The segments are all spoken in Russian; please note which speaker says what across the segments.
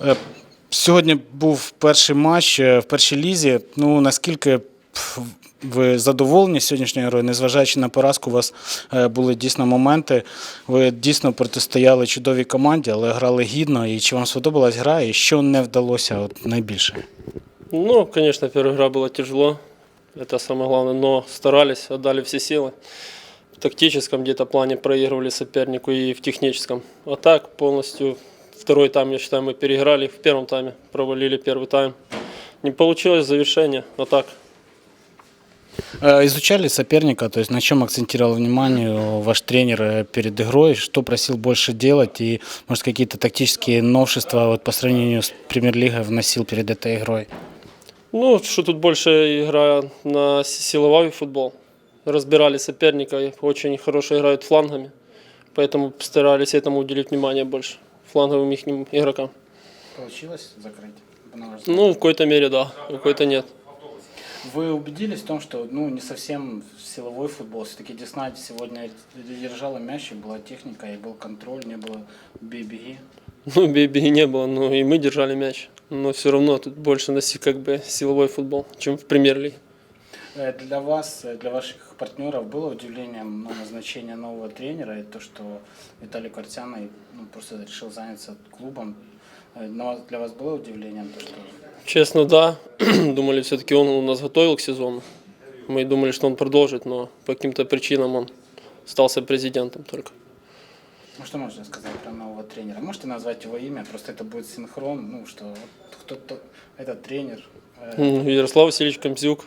Speaker 1: Е, Сьогодні був перший матч е, в першій лізі. Ну наскільки пф, ви задоволені сьогоднішньою грою, незважаючи на поразку, у вас е, були дійсно моменти. Ви дійсно протистояли чудовій команді, але грали гідно. І чи вам сподобалась гра, і що не вдалося от, найбільше?
Speaker 2: Ну, конечно, первая игра была тяжело. Это самое главное. Но старались, отдали все силы. В тактическом где-то плане проигрывали сопернику и в техническом. А так полностью второй тайм, я считаю, мы переиграли. В первом тайме провалили первый тайм. Не получилось завершение, а так.
Speaker 1: Э, Изучали соперника, то есть на чем акцентировал внимание ваш тренер э, перед игрой, что просил больше делать и, может, какие-то тактические новшества вот по сравнению с премьер-лигой вносил перед этой игрой?
Speaker 2: Ну, что тут больше игра на силовой футбол. Разбирали соперника, очень хорошо играют флангами. Поэтому старались этому уделить внимание больше. Фланговым их игрокам.
Speaker 1: Получилось закрыть?
Speaker 2: Ну, в какой-то мере да, в какой-то нет.
Speaker 1: Вы убедились в том, что ну, не совсем силовой футбол. Все-таки Десна сегодня держала мяч, и была техника, и был контроль, не было бей-беги.
Speaker 2: Ну, бей-беги не было, но и мы держали мяч. Но все равно тут больше носи как бы силовой футбол, чем в премьер-лиге.
Speaker 1: Э, Для вас, э, для ваших партнеров было удивлением ну, назначение нового тренера и то, что Виталий Картяный ну, просто решил заняться клубом. Э, на вас- Для вас было удивлением то, что
Speaker 2: Честно, да. думали, все-таки он у нас готовил к сезону. Мы думали, что он продолжит, но по каким-то причинам он стался президентом только.
Speaker 1: Ну, что можно сказать про нового тренера? Можете назвать его имя? Просто это будет синхрон, ну, что кто-то, этот тренер. э,
Speaker 2: Ярослав Васильевич Камзюк.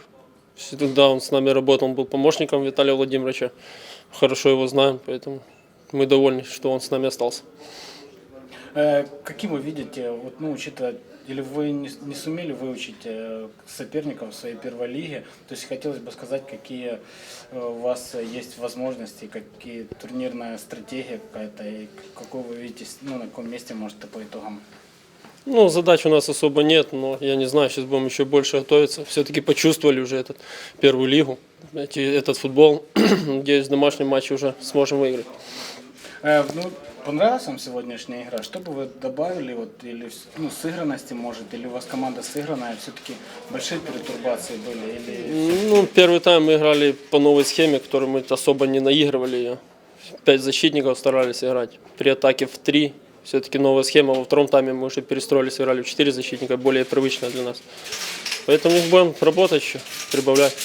Speaker 2: Всегда он с нами работал, он был помощником Виталия Владимировича. Хорошо его знаем, поэтому мы довольны, что он с нами остался.
Speaker 1: э, Каким вы видите, вот, ну, учитывая, или вы не, не сумели выучить э, соперников в своей первой лиге? То есть хотелось бы сказать, какие э, у вас есть возможности, какие турнирная стратегия какая-то, и какой вы видите, ну, на каком месте можете по итогам?
Speaker 2: Ну, задач у нас особо нет, но я не знаю, сейчас будем еще больше готовиться. Все-таки почувствовали уже этот первую лигу, эти, этот футбол. Надеюсь, в домашнем матче уже сможем выиграть.
Speaker 1: Э, ну, понравилась вам сегодняшняя игра? Что бы вы добавили, вот, или ну, сыгранности, может, или у вас команда сыгранная, все-таки большие перетурбации были, или...
Speaker 2: Ну, первый тайм мы играли по новой схеме, которую мы особо не наигрывали ее. Пять защитников старались играть. При атаке в три. Все-таки новая схема. Во втором тайме мы уже перестроились, играли в четыре защитника, более привычная для нас. Поэтому будем работать еще, прибавлять.